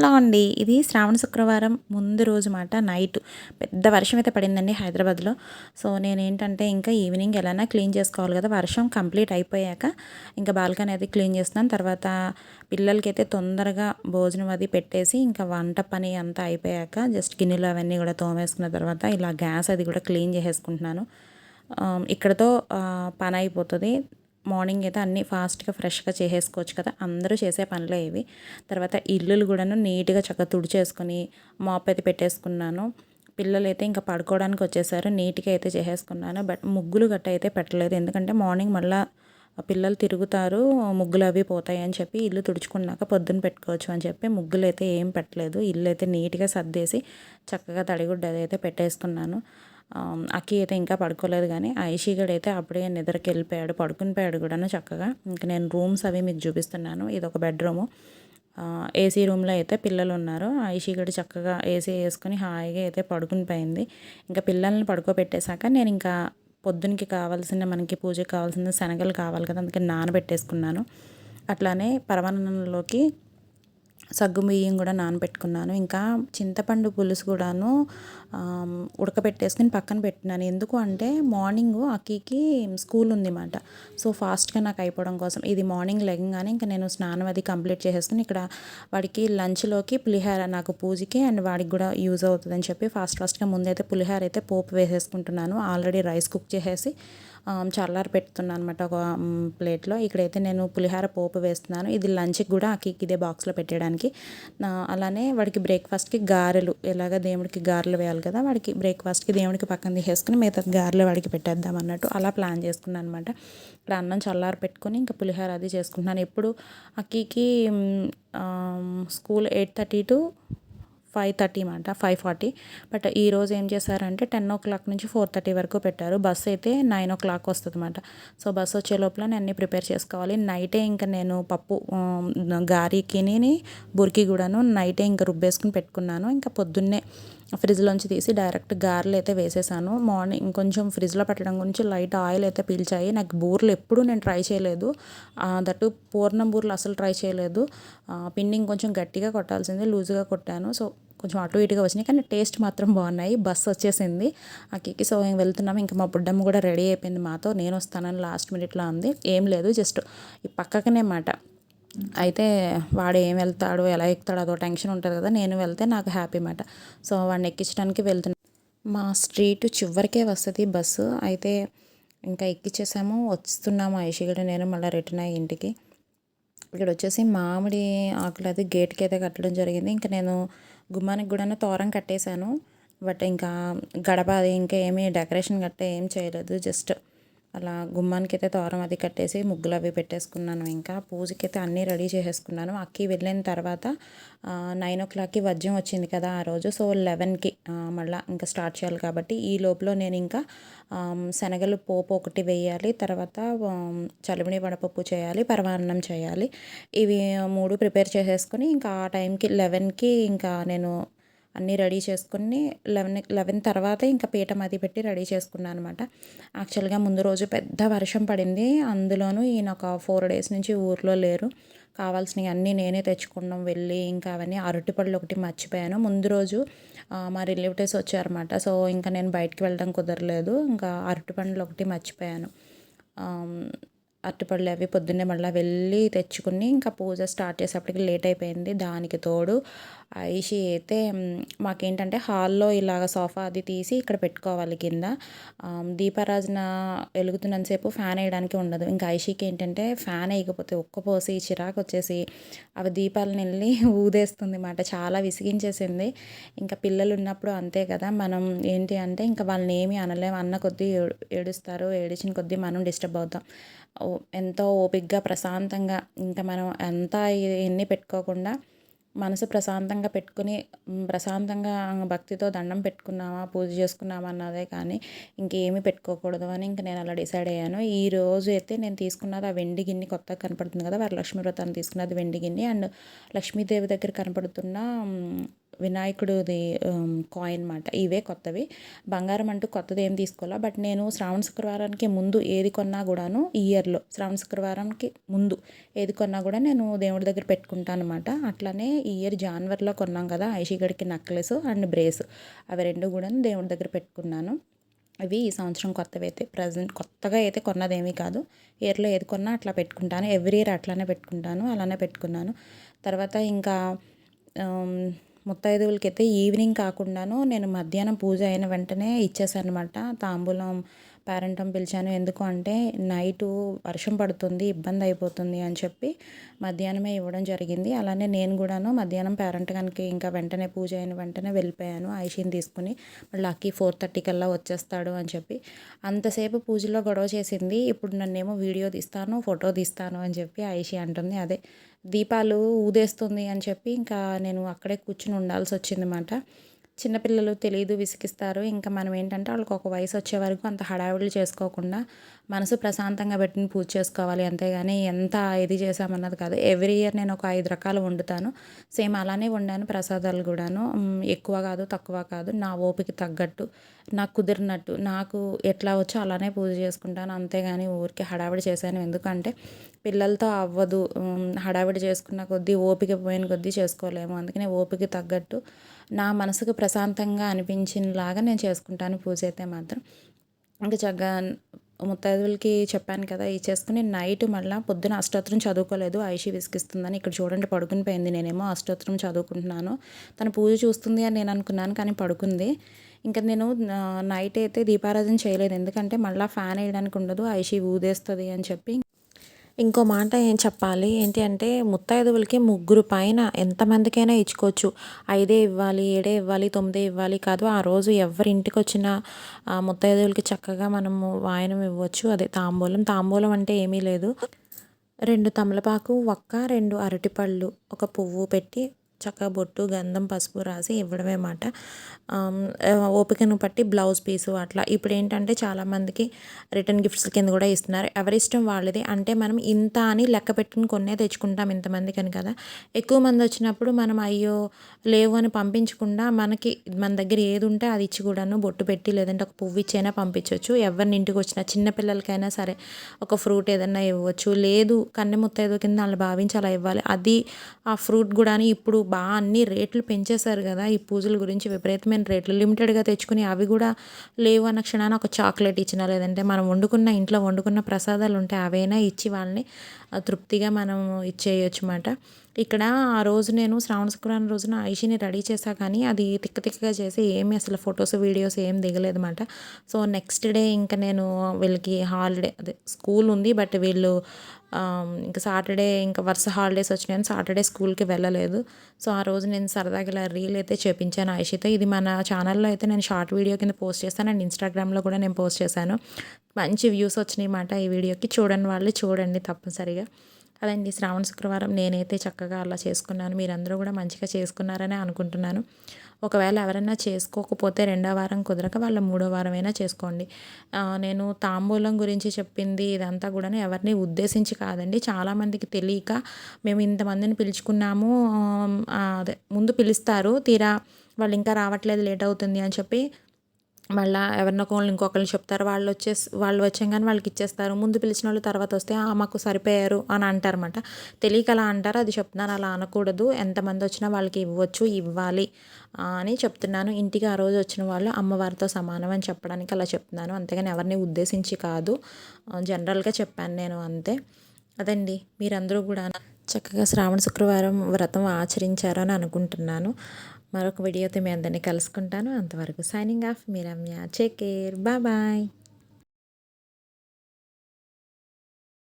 Hello అండి. ఇది శ్రావణ శుక్రవారం ముందు రోజు మాట నైట్. పెద్ద వర్షం అయితే పడిందండి హైదరాబాద్లో. సో నేను ఏంటంటే ఇంకా ఈవినింగ్ ఎలానా క్లీన్ చేసుకోవాలి కదా వర్షం కంప్లీట్ అయిపోయాక ఇంకా బాల్కనీ అది క్లీన్ చేస్తున్నాను. తర్వాత పిల్లలకి అయితే తొందరగా భోజనం అది పెట్టేసి ఇంకా వంట పని అంతా అయిపోయాక జస్ట్ గిన్నెలు అవన్నీ కూడా తోమేసుకున్న తర్వాత ఇలా గ్యాస్ అది కూడా క్లీన్ చేసేసుకుంటున్నాను. ఇక్కడతో పని అయిపోతుంది. మార్నింగ్ అయితే అన్నీ ఫాస్ట్గా ఫ్రెష్గా చేసేసుకోవచ్చు కదా. అందరూ చేసే పనులే ఇవి. తర్వాత ఇల్లులు కూడాను నీట్గా చక్కగా తుడిచేసుకొని మాప్ అయితే పెట్టేసుకున్నాను. పిల్లలు అయితే ఇంకా పడుకోవడానికి వచ్చేసారు. నీట్గా అయితే చేసేసుకున్నాను. బట్ ముగ్గులు గట్ట అయితే పెట్టలేదు. ఎందుకంటే మార్నింగ్ మళ్ళీ పిల్లలు తిరుగుతారు ముగ్గులు అవి పోతాయి అని చెప్పి ఇల్లు తుడుచుకున్నాక పొద్దున్న పెట్టుకోవచ్చు అని చెప్పి ముగ్గులు అయితే ఏం పెట్టలేదు. ఇల్లు అయితే నీట్గా సర్దేసి చక్కగా తడిగుడ్డ అయితే పెట్టేసుకున్నాను. అక్కి అయితే ఇంకా పడుకోలేదు కానీ ఐషీగడ్ అయితే అప్పుడే నిద్రకి వెళ్ళిపోయాడు పడుకుని పోయాడు కూడాను చక్కగా. ఇంకా నేను రూమ్స్ అవి మీకు చూపిస్తున్నాను ఇది ఒక బెడ్రూము. ఏసీ రూమ్లో అయితే పిల్లలు ఉన్నారు ఐషీగడ్ చక్కగా ఏసీ వేసుకొని హాయిగా అయితే పడుకుని పోయింది ఇంకా పిల్లల్ని పడుకోబెట్టేశాక నేను ఇంకా పొద్దునకి కావాల్సిన మనకి పూజకి కావాల్సిన శనగలు కావాలి కదా అందుకే నానబెట్టేసుకున్నాను. అట్లానే పరమాన్నంలోకి సగ్గు బియ్యం కూడా నానబెట్టుకున్నాను. ఇంకా చింతపండు పులుసు కూడాను ఉడకబెట్టేసుకుని పక్కన పెట్టినాను. ఎందుకు అంటే మార్నింగ్ అక్కీకి స్కూల్ ఉంది సో ఫాస్ట్గా నాకు అయిపోవడం కోసం. ఇది మార్నింగ్ లెగంగానే ఇంకా నేను స్నానం అది కంప్లీట్ చేసేసుకుని ఇక్కడ వాడికి లంచ్లోకి పులిహార నాకు పూజకి అండ్ వాడికి కూడా యూజ్ అవుతుందని చెప్పి ఫాస్ట్ ఫాస్ట్గా ముందైతే పులిహార అయితే పోపు వేసేసుకుంటున్నాను. ఆల్రెడీ రైస్ కుక్ చేసేసి చల్లారి పెడుతున్నాను అనమాట ఒక ప్లేట్లో. ఇక్కడైతే నేను పులిహార పోపు వేస్తున్నాను. ఇది లంచ్కి కూడా అక్కకి ఇదే బాక్స్లో పెట్టడానికి అలానే వాడికి బ్రేక్ఫాస్ట్కి గారెలు ఎలాగ దేవుడికి గారెలు వేయాలి కదా వాడికి బ్రేక్ఫాస్ట్కి దేవుడికి పక్కన తీసేసుకుని మిగతా గారెలు వాడికి పెట్టేద్దాం అన్నట్టు అలా ప్లాన్ చేసుకున్నాను అనమాట ఇక్కడ అన్నం చల్లారి పెట్టుకుని ఇంకా పులిహోర అది చేసుకుంటున్నాను. ఎప్పుడు అక్కకి school eight thirty to five thirty మాట ఫైవ్ ఫార్టీ. బట్ ఈరోజు ఏం చేశారంటే టెన్ ఓ క్లాక్ నుంచి ఫోర్ థర్టీ వరకు పెట్టారు. బస్ అయితే నైన్ ఓ క్లాక్ వస్తుంది అనమాట సో బస్ వచ్చే లోపల నేను అన్నీ ప్రిపేర్ చేసుకోవాలి. నైటే ఇంకా నేను పప్పు గారికిని బురికి కూడాను నైటే ఇంకా రుబ్బేసుకుని పెట్టుకున్నాను. ఇంకా పొద్దున్నే ఫ్రిడ్జ్లోంచి తీసి డైరెక్ట్ గారెలు అయితే వేసేసాను. మార్నింగ్ కొంచెం ఫ్రిడ్జ్లో పెట్టడం గురించి లైట్ ఆయిల్ అయితే పీల్చాయి. నాకు బూర్లు ఎప్పుడూ నేను ట్రై చేయలేదు. దట్టు పూర్ణం బూర్లు అసలు ట్రై చేయలేదు. పిండింగ్ కొంచెం గట్టిగా కొట్టాల్సింది లూజ్గా కొట్టాను. సో కొంచెం అటు ఇటుగా వచ్చినాయి కానీ టేస్ట్ మాత్రం బాగున్నాయి. బస్ వచ్చేసింది. ఆ కిక్కి సో వెళ్తున్నాము ఇంకా మా బుడ్డమ్మ కూడా రెడీ అయిపోయింది మాతో. నేను వస్తానని లాస్ట్ మినిట్లో ఉంది ఏం లేదు. జస్ట్ ఈ పక్కకనే మాట. అయితే వాడు ఏం వెళ్తాడు ఎలా ఎక్కుతాడు అదో టెన్షన్ ఉంటుంది కదా నేను వెళ్తే నాకు హ్యాపీ మాట సో వాడిని ఎక్కించడానికి వెళ్తున్నా. మా స్ట్రీట్ చివరికే వస్తుంది బస్సు. అయితే ఇంకా ఎక్కించేసాము వస్తున్నాము ఐషిగడ నేను మళ్ళీ రిటర్న్ అయ్యి ఇంటికి. ఇక్కడ వచ్చేసి మామిడి ఆకులు అది గేట్కి అయితే కట్టడం జరిగింది. ఇంకా నేను గుమ్మానికి కూడా తోరం కట్టేశాను. బట్ ఇంకా గడప అది ఇంకా ఏమీ డెకరేషన్ గట్ట ఏం చేయలేదు జస్ట్ అలా గుమ్మానికి అయితే తోరం అది కట్టేసి ముగ్గులు అవి పెట్టేసుకున్నాను ఇంకా. పూజకి అయితే అన్నీ రెడీ చేసేసుకున్నాను. అక్కి వెళ్ళిన తర్వాత నైన్ ఓ క్లాక్కి వజ్యం వచ్చింది కదా ఆ రోజు. సో లెవెన్కి మళ్ళీ ఇంకా స్టార్ట్ చేయాలి కాబట్టి ఈ లోపల నేను ఇంకా శనగలు పోపు ఒకటి వేయాలి. తర్వాత చలిమిడి వడపప్పు చేయాలి పరమాన్నం చేయాలి. ఇవి మూడు ప్రిపేర్ చేసేసుకొని ఇంకా ఆ టైంకి లెవెన్కి ఇంకా నేను అన్నీ రెడీ చేసుకుని లెవెన్ లెవెన్ తర్వాత ఇంకా పీట మది పెట్టి రెడీ చేసుకున్నాను అనమాట యాక్చువల్గా ముందు రోజు పెద్ద వర్షం పడింది. అందులోనూ ఈయన ఒక ఫోర్ డేస్ నుంచి ఊర్లో లేరు. కావాల్సినవి అన్నీ నేనే తెచ్చుకున్నాం వెళ్ళి ఇంకా అవన్నీ అరటిపళ్ళు ఒకటి మర్చిపోయాను. ముందు రోజు మా రిలేటివ్స్ వచ్చారన్నమాట. సో ఇంకా నేను బయటికి వెళ్ళడం కుదరలేదు. ఇంకా అరటిపండ్లు ఒకటి మర్చిపోయాను. అరటిపళ్ళు అవి పొద్దున్నే మళ్ళీ వెళ్ళి తెచ్చుకుని ఇంకా పూజ స్టార్ట్ చేసేప్పటికి లేట్ అయిపోయింది. దానికి తోడు ఐషి అయితే మాకేంటంటే హాల్లో ఇలాగ సోఫా అది తీసి ఇక్కడ పెట్టుకోవాలి కింద. దీపారాజన వెలుగుతున్నంతసేపు ఫ్యాన్ వేయడానికి ఉండదు. ఇంకా ఐషికి ఏంటంటే ఫ్యాన్ వేయకపోతే ఒక్కపోసి చిరాకు వచ్చేసి అవి దీపాలను వెళ్ళి ఊదేస్తుంది అన్నమాట చాలా విసిగించేసింది. ఇంకా పిల్లలు ఉన్నప్పుడు అంతే కదా. మనం ఏంటి అంటే ఇంకా వాళ్ళని ఏమీ అనలేము అన్న కొద్దీ ఏడుస్తారు. ఏడిచిన కొద్దీ మనం డిస్టర్బ్ అవుతాం. ఎంతో ఓపిక్గా ప్రశాంతంగా ఇంకా మనం అంతా ఎన్ని పెట్టుకోకుండా మనసు ప్రశాంతంగా పెట్టుకుని ప్రశాంతంగా భక్తితో దండం పెట్టుకున్నామా పూజ చేసుకున్నామా అన్నదే కానీ ఇంకేమీ పెట్టుకోకూడదు అని ఇంక నేను అలా డిసైడ్ అయ్యాను. ఈ రోజు అయితే నేను తీసుకున్నది ఆ వెండి గిన్నె కొత్తగా కనపడుతుంది కదా వారి లక్ష్మీ వ్రతాన్ని తీసుకున్నది వెండి గిన్నె అండ్ లక్ష్మీదేవి దగ్గర కనపడుతున్న వినాయకుడిది కాయిన్ మాట. ఇవే కొత్తవి. బంగారం అంటూ కొత్తది ఏం తీసుకోవాలా? బట్ నేను శ్రావణ శుక్రవారానికి ముందు ఏది కొన్నా కూడాను ఈ ఇయర్లో శ్రావణ శుక్రవారానికి ముందు ఏది కొన్నా కూడా నేను దేవుడి దగ్గర పెట్టుకుంటాను అనమాట అట్లానే ఈ ఇయర్ జాన్వరిలో కొన్నాం కదా ఐషిగడికి నక్లెస్ అండ్ బ్రేస్. అవి రెండు కూడా దేవుడి దగ్గర పెట్టుకున్నాను. అవి ఈ సంవత్సరం కొత్తవి అయితే ప్రజెంట్ కొత్తగా అయితే కొన్నదేమీ కాదు. ఇయర్లో ఏది కొన్నా అట్లా పెట్టుకుంటాను. ఎవ్రీ ఇయర్ అట్లానే పెట్టుకుంటాను అలానే పెట్టుకున్నాను. తర్వాత ఇంకా ముత్తైదువులకి అయితే ఈవినింగ్ కాకుండాను నేను మధ్యాహ్నం పూజ అయిన వెంటనే ఇచ్చేసాను అనమాట తాంబూలం పేరెంటం పిలిచాను. ఎందుకు అంటే నైటు వర్షం పడుతుంది ఇబ్బంది అయిపోతుంది అని చెప్పి మధ్యాహ్నమే ఇవ్వడం జరిగింది. అలానే నేను కూడాను మధ్యాహ్నం పేరెంట్ కనుక ఇంకా వెంటనే పూజ అయిన వెంటనే వెళ్ళిపోయాను. ఐషిని తీసుకుని మళ్ళీ అక్కి ఫోర్ థర్టీ కల్లా వచ్చేస్తాడు అని చెప్పి. అంతసేపు పూజలో గొడవ చేసింది. ఇప్పుడు నన్నేమో వీడియో తీస్తాను ఫోటో తీస్తాను అని చెప్పి ఐషి అంటుంది. అదే దీపాలు ఊదేస్తుంది అని చెప్పి ఇంకా నేను అక్కడే కూర్చుని ఉండాల్సి వచ్చిందన్నమాట చిన్నపిల్లలు తెలియదు విసిగిస్తారు. ఇంకా మనం ఏంటంటే వాళ్ళకి ఒక వయసు వచ్చే వరకు అంత హడావిడి చేసుకోకుండా మనసు ప్రశాంతంగా పెట్టిన పూజ చేసుకోవాలి అంతేగాని ఎంత ఇది చేసామన్నది కాదు. ఎవ్రీ ఇయర్ నేను ఒక ఐదు రకాలు వండుతాను. సేమ్ అలానే వండాను ప్రసాదాలు కూడాను. ఎక్కువ కాదు తక్కువ కాదు. నా ఓపిక తగ్గట్టు నాకు కుదిరినట్టు నాకు ఎట్లా వచ్చో అలానే పూజ చేసుకుంటాను. అంతేగాని ఊరికి హడావిడి చేశాను. ఎందుకంటే పిల్లలతో అవ్వదు. హడావిడి చేసుకున్న కొద్దీ ఓపిక పోయిన కొద్దీ చేసుకోలేము. అందుకనే ఓపిక తగ్గట్టు నా మనసుకు ప్రశాంతంగా అనిపించినలాగా నేను చేసుకుంటాను పూజ అయితే మాత్రం. ఇంకా చక్కగా ముత్తైదువులకి చెప్పాను కదా ఇచ్చేసుకుని నైట్ మళ్ళీ పొద్దున అష్టోత్తరం చదువుకోలేదు ఐషి విసిగిస్తుందని ఇక్కడ చూడండి పడుకుని పోయింది. నేనేమో అష్టోత్తరం చదువుకుంటున్నాను. తను పూజ చూస్తుంది అని నేను అనుకున్నాను కానీ పడుకుంది. ఇంకా నేను నైట్ అయితే దీపారాధన చేయలేదు. ఎందుకంటే మళ్ళీ ఫ్యాన్ వేయడానికి ఉండదు ఐషి ఊదేస్తుంది అని చెప్పి ఇంకో మాట ఏం చెప్పాలి? ఏంటి అంటే ముత్తైదువులకి ముగ్గురు పైన ఎంతమందికైనా ఇచ్చుకోవచ్చు. ఐదే ఇవ్వాలి ఏడే ఇవ్వాలి తొమ్మిదే ఇవ్వాలి కాదు. ఆ రోజు ఎవరి ఇంటికి వచ్చిన ముత్తైదువులకి చక్కగా మనము వాయనం ఇవ్వచ్చు. అదే తాంబూలం. తాంబూలం అంటే ఏమీ లేదు. రెండు తమలపాకు ఒక్క రెండు అరటిపళ్ళు ఒక పువ్వు పెట్టి చక్క బొట్టు గంధం పసుపు రాసి ఇవ్వడమే మాట. ఓపికను బట్టి బ్లౌజ్ పీసు అట్లా. ఇప్పుడు ఏంటంటే చాలామందికి రిటర్న్ గిఫ్ట్స్ కింద కూడా ఇస్తున్నారు. ఎవరిష్టం వాళ్ళది. అంటే మనం ఇంత అని లెక్క పెట్టుకుని కొన్నే తెచ్చుకుంటాం ఇంతమందికి అని కదా. ఎక్కువ మంది వచ్చినప్పుడు మనం అయ్యో లేవు అని పంపించకుండా మనకి మన దగ్గర ఏది ఉంటే అది ఇచ్చి కూడాను బొట్టు పెట్టి లేదంటే ఒక పువ్వు ఇచ్చైనా పంపించవచ్చు ఎవరిని ఇంటికి వచ్చినా చిన్నపిల్లలకైనా సరే ఒక ఫ్రూట్ ఏదైనా ఇవ్వచ్చు. లేదు కన్నె ఏదో కింద వాళ్ళు భావించి అలా ఇవ్వాలి. అది ఆ ఫ్రూట్ కూడా ఇప్పుడు బాగా అన్ని రేట్లు పెంచేశారు కదా ఈ పూజల గురించి విపరీతమైన రేట్లు. లిమిటెడ్గా తెచ్చుకుని అవి కూడా లేవు అన్న క్షణాన ఒక చాక్లెట్ ఇచ్చిన లేదంటే మనం వండుకున్న ఇంట్లో వండుకున్న ప్రసాదాలు ఉంటే అవైనా ఇచ్చి వాళ్ళని తృప్తిగా మనం ఇచ్చేయచ్చు అనమాట ఇక్కడ ఆ రోజు నేను శ్రావణ శుక్రవారం రోజున ఐషిని రెడీ చేశా కానీ అది తిక్క తిక్కగా చేసి ఏమి అసలు ఫొటోస్ వీడియోస్ ఏం దిగలేదన్నమాట. సో నెక్స్ట్ డే ఇంకా నేను వీళ్ళకి హాలిడే అదే స్కూల్ ఉంది బట్ వీళ్ళు ఇంకా సాటర్డే ఇంకా వరుస హాలిడేస్ వచ్చినాయని సాటర్డే స్కూల్కి వెళ్ళలేదు. సో ఆ రోజు నేను సరదాగా ఇలా రీల్ అయితే చేపించాను ఆయిషితో ఇది మన ఛానల్లో అయితే నేను షార్ట్ వీడియో కింద పోస్ట్ చేస్తాను అండ్ ఇన్స్టాగ్రామ్లో కూడా నేను పోస్ట్ చేశాను. మంచి వ్యూస్ వచ్చినాయి మాట ఈ వీడియోకి. చూడండి వాళ్ళు చూడండి తప్పనిసరిగా. అదండి శ్రావణ శుక్రవారం నేనైతే చక్కగా అలా చేసుకున్నాను. మీరందరూ కూడా మంచిగా చేసుకున్నారని అనుకుంటున్నాను. ఒకవేళ ఎవరైనా చేసుకోకపోతే రెండో వారం కుదరక వాళ్ళ మూడో వారమైనా చేసుకోండి. నేను తాంబూలం గురించి చెప్పింది ఇదంతా కూడా ఎవరిని ఉద్దేశించి కాదండి. చాలామందికి తెలియక మేము ఇంతమందిని పిలుచుకున్నాము. అదే ముందు పిలుస్తారు. తీరా వాళ్ళు ఇంకా రావట్లేదు లేట్ అవుతుంది అని చెప్పి మళ్ళీ ఎవరినొకళ్ళు ఇంకొకరిని చెప్తారు. వాళ్ళు వచ్చేసి వాళ్ళు వచ్చాగానే వాళ్ళకి ఇచ్చేస్తారు. ముందు పిలిచిన వాళ్ళు తర్వాత వస్తే మాకు సరిపోయారు అని అంటారన్నమాట. తెలియక అలా అంటారు. అది చెప్తున్నాను అలా అనకూడదు. ఎంతమంది వచ్చినా వాళ్ళకి ఇవ్వచ్చు ఇవ్వాలి అని చెప్తున్నాను. ఇంటికి ఆ రోజు వచ్చిన వాళ్ళు అమ్మవారితో సమానం అని చెప్పడానికి అలా చెప్తున్నాను. అంతేగాని ఎవరిని ఉద్దేశించి కాదు. జనరల్గా చెప్పాను నేను అంతే. అదండి. మీరందరూ కూడా చక్కగా శ్రావణ శుక్రవారం వ్రతం ఆచరించారని అనుకుంటున్నాను. మరొక వీడియోతో మీ అందరినీ కలుసుకుంటాను. అంతవరకు సైనింగ్ ఆఫ్ మీ రమ్య. Take care bye